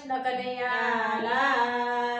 Krishna Kanaiya Lal